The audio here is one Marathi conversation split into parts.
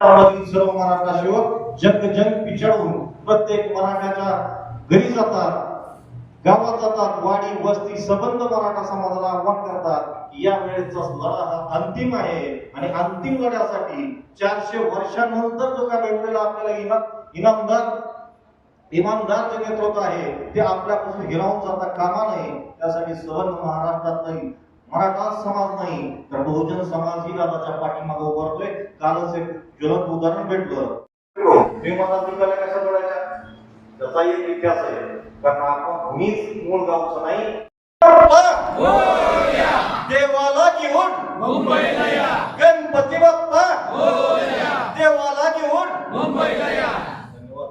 मराठवाड्यातील सर्व मराठा सेवक जग जग पिछडून प्रत्येक मराठ्याच्या घरी जातात गावात जातात वाडी वस्ती सबंध मराठा समाजाला आव्हान करतात या वेळेचा लढा हा अंतिम आहे. आणि अंतिम लढ्यासाठी चारशे वर्षानंतर जो काय भेटलेला आपल्याला इना इनामदार इमानदार जे नेतृत्व आहे ते आपल्यापासून हिरावून जाता कामा नये. त्यासाठी सबंध महाराष्ट्रात नाही मराठा समाज नाही तर बहुजन समाज ही दादाच्या पाठीमागे उभारतोय कालच एक ज्वलंत उदाहरण भेटलं. विमानात निघाल्या कशा जोडायच्या? त्याचा एक इतिहास आहे. कारण आपण मीच मूळ गावचं नाही. देवाला घेऊन मुंबईला या गणपती बाप्पा देवाला घेऊन मुंबईला या धन्यवाद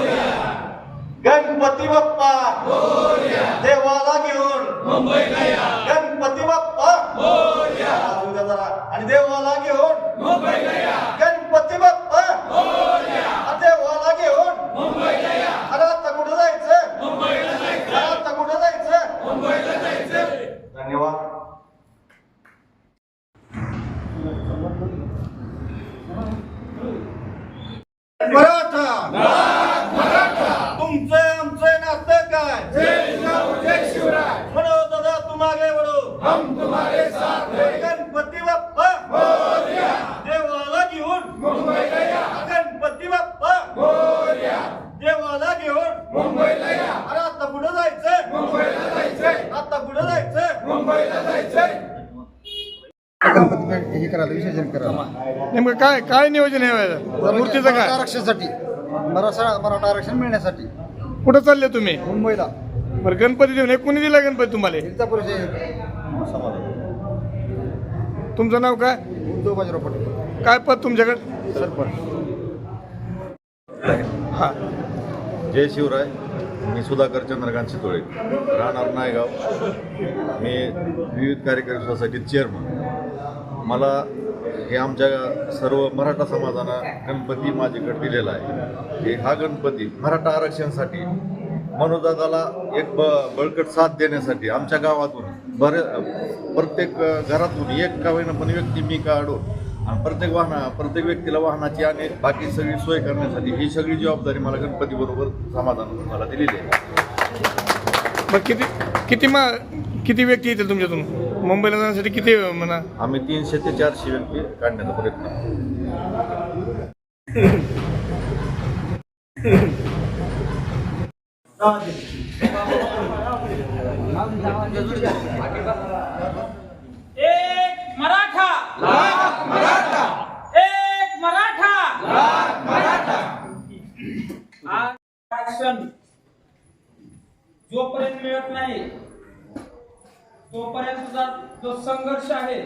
गणपती बाप्पा गणपती बाप्पा देवाला घेऊन मुंबईला या गणपती बाप्पा अजून का जरा. आणि देवाला घेऊन मुंबईला या गणपती बाप्पा देवाला घेऊन मुंबईला या अरे आता कुठं जायचं मुंबईला अरे जायचं आता कुठं जायचं मुंबईला जायचं धन्यवाद मराठा तुमचं आमचं नातं काय जय जिजाऊ जय शिवराय म्हणो दादा तुम्हागे वडो हम तुम्हारे साथ हैं गणपती बाप्पा मोरया देवाला घेऊन मुंबईला या गणपती बाप्पा मोरया देवाला घेऊन मुंबईला या अरे आता कुठं जायचं मुंबईला जायचंय आता कुठं जायचं मुंबईला जायचंय गणपती हे करायला विसर्जन करायला नेमकं काय काय नियोजन आहे? मूर्तीचं मराठा काय आरक्षणासाठी. मराठा मराठा आरक्षण मिळण्यासाठी. कुठं चालले तुम्ही? मुंबईला. बरं गणपती देऊन हे कोणी दिला गणपती तुम्हाला? जिल्हा परिषद तुमचं नाव काय? उद्धव बाजीराव पाटील. काय पद तुमच्याकडे? सरपंच. हा. जय शिवराय. मी सुधाकर चंद्रकांत शितोळे. राहणार नायगाव. मी विविध कार्यकारी सोसायटीत चेअरमन मला हे आमच्या सर्व मराठा समाजानं गणपती माझ्याकडे दिलेला आहे. हे हा गणपती मराठा आरक्षणसाठी मनोदादाला एक ब बळकट साथ देण्यासाठी आमच्या गावातून बरे प्रत्येक घरातून एक का पण व्यक्ती मी काढून आणि प्रत्येक वाहना प्रत्येक व्यक्तीला वाहनाची आणि बाकी सगळी सोय करण्यासाठी ही सगळी जबाबदारी मला गणपती बरोबर समाधान मला दिलेली आहे. मग किती किती मा किती व्यक्ती येतील तुमच्यातून? मुंबईला जाण्यासाठी किती म्हणा? आम्ही तीनशे ते चारशे व्यक्ती काढण्याचा प्रयत्न करू. एक मराठा. लाख मराठा. एक मराठा. लाख मराठा. आरक्षण जोपर्यंत मिळत नाही तोपर्यंतचा जो संघर्ष आहे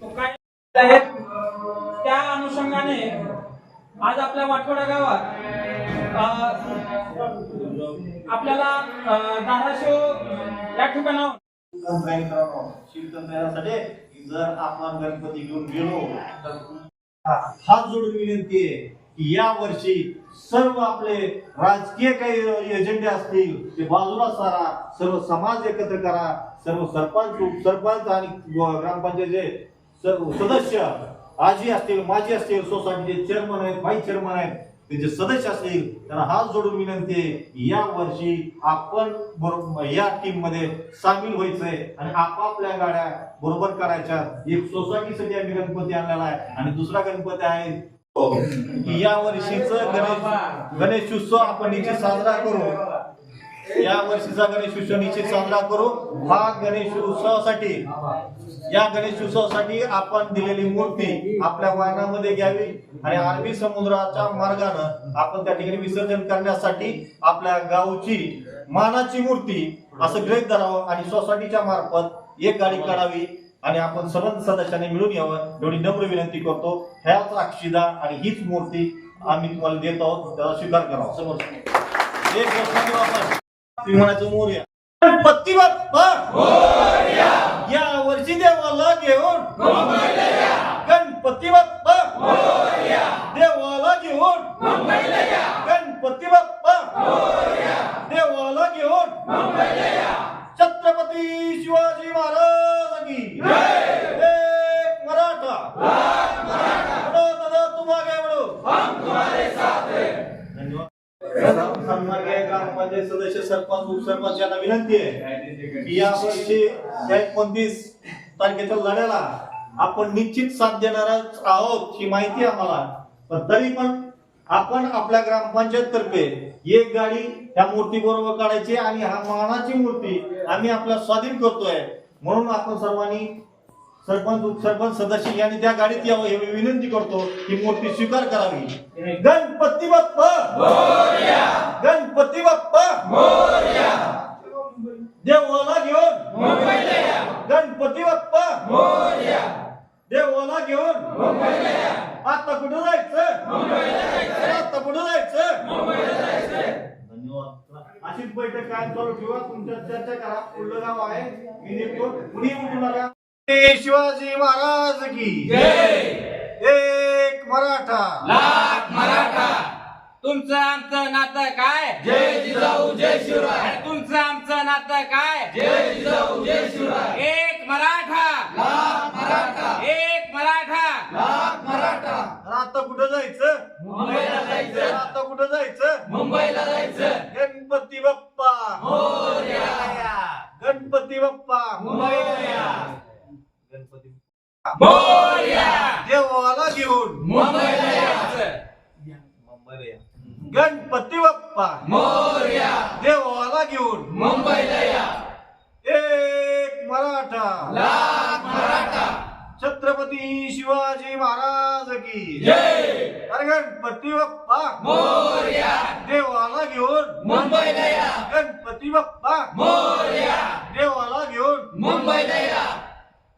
तो काय आहे त्या अनुषंगाने आज आपल्या वाठोडा गावात आपल्याला धाराशिव या ठिकाणावर जर आपण गणपती घेऊन गेलो तर हात जोडून विनंती आहे. या वर्षी सर्व आपले राजकीय काही एजेंडे असतील ते बाजूला सारा सर्व समाज एकत्र करा सर्व सरपंच उपसरपंच आणि ग्रामपंचायत ग्रामपंचायतचे सर्व सदस्य आजी असतील माजी असतील सोसायटीचे चेअरमन आहेत व्हाईस चेअरमन आहेत त्यांचे सदस्य असतील त्यांना हात जोडून विनंती आहे या वर्षी आपण बरोबर या टीममध्ये सामील व्हायचंय आणि आपापल्या गाड्या बरोबर करायच्या. एक सोसायटीसाठी आम्ही गणपती आणलेला आहे आणि दुसरा गणपती आहे हो. या वर्षीच गणेश गणेशोत्सव आपण निश्चित साजरा करू. या वर्षीचा गणेशोत्सव निश्चित साजरा करू. हा गणेशोत्सवासाठी या गणेशोत्सवासाठी आपण दिलेली मूर्ती आपल्या वाहनामध्ये घ्यावी आणि अरबी समुद्राच्या मार्गानं आपण त्या ठिकाणी विसर्जन करण्यासाठी आपल्या गावची मानाची मूर्ती असं ग्रेट धरावं आणि सोसायटीच्या मार्फत एक गाडी काढावी. आणि आपण सर्व सदस्यांनी मिळून यावं. एवढी नम्र विनंती करतो. ह्याच अक्षिदा आणि हीच मूर्ती आम्ही तुम्हाला देत आहोत. त्याचा स्वीकार करावा समोर. एक मोर्या गणपती या वर्षी देवाला घेऊन. गणपती बाप्पा. देवाला घेऊन गणपती बाप्पा बढ़ो दादा तुम आगे बढ़ो हम तुम्हारे साथ हैं धन्यवाद सन्माननीय ग्रामपंचायत सदस्य सरपंच उपसरपंच यांना विनंती आहे की या वर्षी एकोणतीस तारखेच्या लढ्याला आपण निश्चित साथ देणार आहोत ही माहिती आम्हाला. पण तरी पण आपण आपल्या ग्रामपंचायत तर्फे एक गाडी ह्या मूर्ती बरोबर काढायची आणि हा मानाची मूर्ती आम्ही आपल्या स्वाधीन करतोय. म्हणून आपण सर्वांनी सरपंच उपसरपंच सदस्य यांनी त्या गाडीत यावं हे मी विनंती करतो ही मूर्ती स्वीकार करावी. गणपती बाप्पा! गणपती बाप्पा! देवाला घेऊन! गणपती बाप्पा! देवाला घेऊन! आता कुठं जायचं? आता कुठं जायचं? धन्यवाद. अशीच बैठक काय चालू ठेवा. तुमच्या चर्चा करा. पुढलं गाव आहे. मी निघतो. कुणी उठू नका. शिवाजी महाराज की एक मराठा. लाख मराठा. तुमचं आमचं नातं काय? जय जिजाऊ जय शिवराय. आणि तुमचं आमचं नातं काय? जय जिजाऊ जय शिवराय. एक मराठा. लाख मराठा. एक मराठा. लाख मराठा. आता कुठं जायचं मुंबईला जायचं गणपती बाप्पा मोरया. गणपती बाप्पा मोरया. गणपती मोरया. देवाला घेऊन मुंबईला यायचं मुंबईला या. गणपती बाप्पा मोरया देवाला घेऊन. मुंबईला या एक मराठा. लाख मराठा. छत्रपती शिवाजी महाराज की. जय. अरे गणपती बाप्पा. मोरया. देवाला घेऊन. मुंबईला या गणपती बाप्पा. मोरया. देवाला घेऊन. मुंबईला या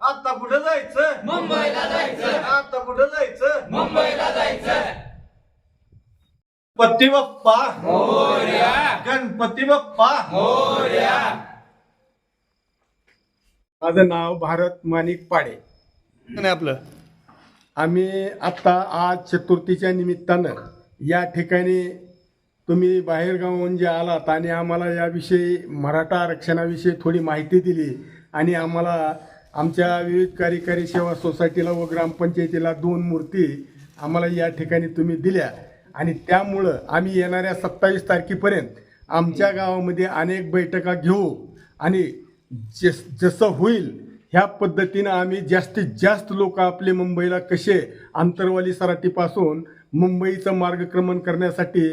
आता कुठं जायचं? मुंबईला जायचं. आता कुठं जायचं? जायचं गणपती बाप्पा मोरया। गणपती बाप्पा मोरया। माझं नाव भारत माणिक पाडे. नाही आपलं. आम्ही आत्ता आज चतुर्थीच्या निमित्तानं या ठिकाणी तुम्ही बाहेरगावहून जे आलात आणि आम्हाला याविषयी मराठा आरक्षणाविषयी थोडी माहिती दिली आणि आम्हाला आमच्या विविध कार्यकारी सेवा सोसायटीला व ग्रामपंचायतीला दोन मूर्ती आम्हाला या ठिकाणी तुम्ही दिल्या. आणि त्यामुळं आम्ही येणाऱ्या सत्तावीस तारखेपर्यंत आमच्या गावामध्ये अनेक बैठका घेऊ आणि जस जसं होईल ह्या पद्धतीनं आम्ही जास्तीत जास्त लोक आपले मुंबईला कसे आंतरवाली सराटीपासून मुंबईचं मार्गक्रमण करण्यासाठी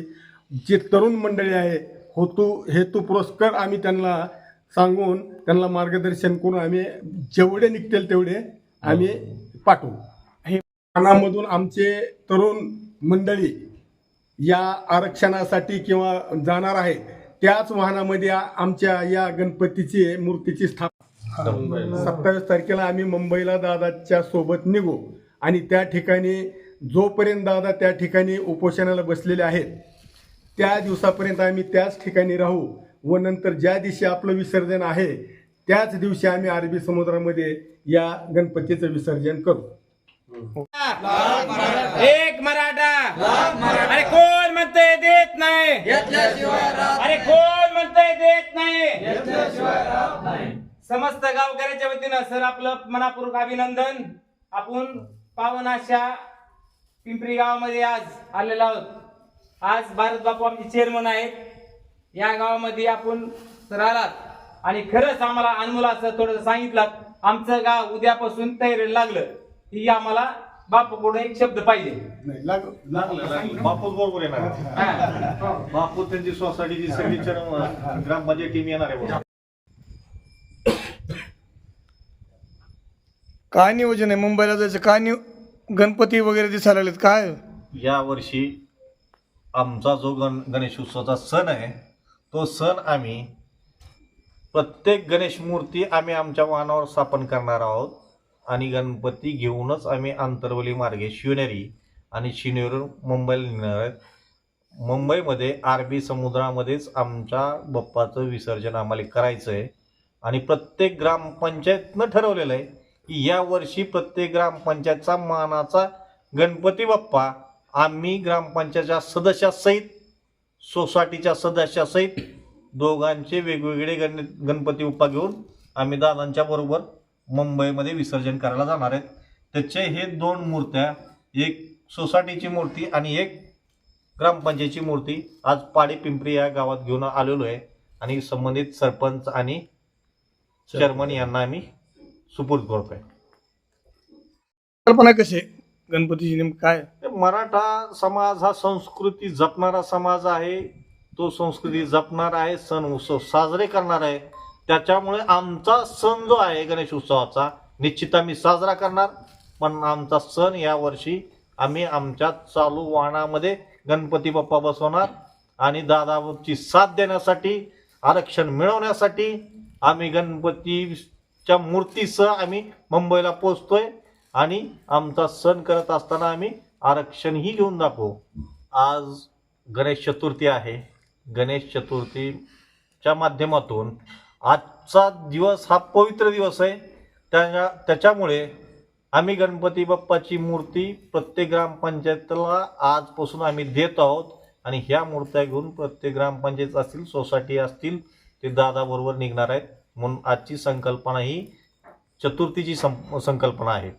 जे तरुण मंडळी आहे होतू हेतू पुरस्कार आम्ही त्यांना सांगून त्यांना मार्गदर्शन करून आम्ही जेवढे निघतील तेवढे आम्ही पाठवू. हे कानामधून आमचे तरुण मंडळी या आरक्षणासाठी किंवा जाणार आहे त्याच वाहनामध्ये आमच्या या गणपतीची मूर्तीची स्थापना. सत्तावीस तारखेला आम्ही मुंबईला दादाच्या सोबत निघू आणि त्या ठिकाणी जोपर्यंत दादा त्या ठिकाणी उपोषणाला बसलेले आहेत त्या दिवसापर्यंत आम्ही त्याच ठिकाणी राहू व नंतर ज्या दिवशी आपलं विसर्जन आहे त्याच दिवशी आम्ही अरबी समुद्रामध्ये या गणपतीचं विसर्जन करू. एक मराठा. अरे कोण म्हणतंय देत नाही? अरे कोण म्हणतंय देत नाही? समस्त गावकऱ्याच्या वतीनं सर आपलं मनापूर्वक अभिनंदन. आपण पावन अशा पिंपरी गावामध्ये आज आलेलो आहोत. आज भारत बापू आमचे चेअरमन आहेत. या गावामध्ये आपण सर आलात. आणि खरंच आम्हाला अनमोल असं थोडं सांगितलं. आमचं गाव उद्यापासून तयारीला लागलं. ही आम्हाला बापूकडून एक शब्द पाहिजे. नाही लाग लागलं लागलं. बापूच बरोबर येणार हा. बापू त्यांची सोसायटीची सगळी चरण ग्रामपंचायत टीम येणार आहे बघा. काय नियोजन आहे? मुंबईला जायचं. काय नियो गणपती वगैरे दिसायला लागलेत. काय? या वर्षी आमचा जो गण गणेश उत्सवाचा सण आहे तो सण आम्ही प्रत्येक गणेश मूर्ती आम्ही आमच्या वाहनावर स्थापन करणार आहोत. आणि गणपती घेऊनच आम्ही आंतरवली मार्गे शिवनेरी आणि शिवनेरीवरून मुंबईला निघणार आहेत. मुंबईमध्ये आरबी समुद्रामध्येच आमच्या बाप्पाचं विसर्जन आम्हाला करायचं आहे आणि प्रत्येक ग्रामपंचायतनं ठरवलेलं आहे की यावर्षी प्रत्येक ग्रामपंचायतचा मानाचा गणपती बाप्पा आम्ही ग्रामपंचायतच्या सदस्यासहित सोसायटीच्या सदस्यासहित दोघांचे वेगवेगळे गण गणपती बाप्पा घेऊन आम्ही दादांच्या बरोबर मुंबईमध्ये विसर्जन करायला जाणार आहेत. त्याचे हे दोन मूर्त्या एक सोसायटीची मूर्ती आणि एक ग्रामपंचायतीची मूर्ती आज पाडी पिंपरी या गावात घेऊन आलेलो आहे. आणि संबंधित सरपंच आणि चेअरमन यांना आम्ही सुपूर्द करतोय. कल्पना कशी आहे? गणपतीची नेमकं काय? मराठा समाज हा संस्कृती जपणारा समाज आहे. तो संस्कृती जपणार आहे सण उत्सव साजरे करणार आहे. त्याच्यामुळे आमचा सण जो आहे गणेश उत्सवाचा निश्चित आम्ही साजरा करणार. पण आमचा सण या वर्षी आम्ही आमच्या चालू वाहनामध्ये गणपती बाप्पा बसवणार आणि दादाची साथ देण्यासाठी आरक्षण मिळवण्यासाठी आम्ही गणपतीच्या मूर्तीसह आम्ही मुंबईला पोचतोय आणि आमचा सण करत असताना आम्ही आरक्षणही घेऊन दाखवू. आज गणेश चतुर्थी आहे. गणेश चतुर्थीच्या माध्यमातून आजचा दिवस हा पवित्र दिवस आहे. त्या त्याच्यामुळे आम्ही गणपती बाप्पाची मूर्ती प्रत्येक ग्रामपंचायतला आजपासून आम्ही देत आहोत. आणि ह्या मूर्त्या घेऊन प्रत्येक ग्रामपंचायत असतील सोसायटी असतील ते दादाबरोबर निघणार आहेत. म्हणून आजची संकल्पना ही चतुर्थीची सं संकल्पना आहे.